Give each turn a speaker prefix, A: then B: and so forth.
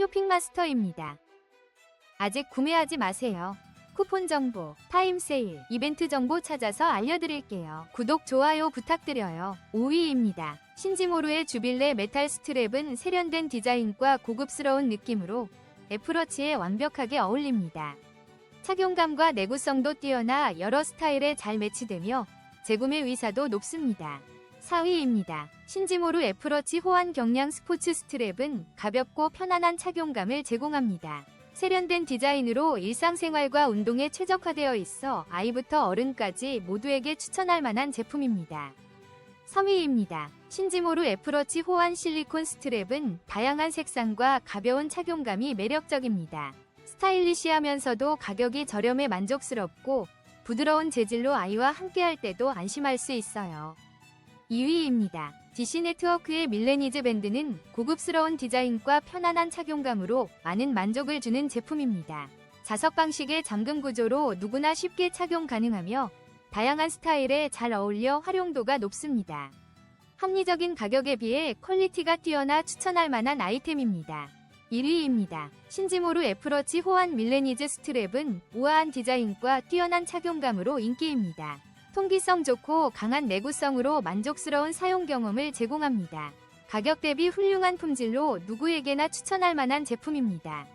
A: 쇼핑마스터입니다. 아직 구매하지 마세요. 쿠폰 정보, 타임 세일, 이벤트 정보 찾아서 알려드릴게요. 구독, 좋아요 부탁드려요. 5위입니다. 신지모루의 주빌레 메탈 스트랩은 세련된 디자인과 고급스러운 느낌으로 애플워치에 완벽하게 어울립니다. 착용감과 내구성도 뛰어나 여러 스타일에 잘 매치되며 재구매 의사도 높습니다. 4위입니다. 신지모루 애플워치 호환 경량 스포츠 스트랩은 가볍고 편안한 착용감을 제공합니다. 세련된 디자인으로 일상생활과 운동에 최적화되어 있어 아이부터 어른까지 모두에게 추천할 만한 제품입니다. 3위입니다. 신지모루 애플워치 호환 실리콘 스트랩은 다양한 색상과 가벼운 착용감이 매력적입니다. 스타일리시하면서도 가격이 저렴해 만족스럽고 부드러운 재질로 아이와 함께할 때도 안심할 수 있어요. 2위입니다. DC 네트워크의 밀레니즈 밴드는 고급스러운 디자인과 편안한 착용감으로 많은 만족을 주는 제품입니다. 자석 방식의 잠금 구조로 누구나 쉽게 착용 가능하며 다양한 스타일에 잘 어울려 활용도가 높습니다. 합리적인 가격에 비해 퀄리티가 뛰어나 추천할 만한 아이템입니다. 1위입니다. 신지모루 애플워치 호환 밀레니즈 스트랩은 우아한 디자인과 뛰어난 착용감으로 인기입니다. 통기성 좋고 강한 내구성으로 만족스러운 사용 경험을 제공합니다. 가격 대비 훌륭한 품질로 누구에게나 추천할 만한 제품입니다.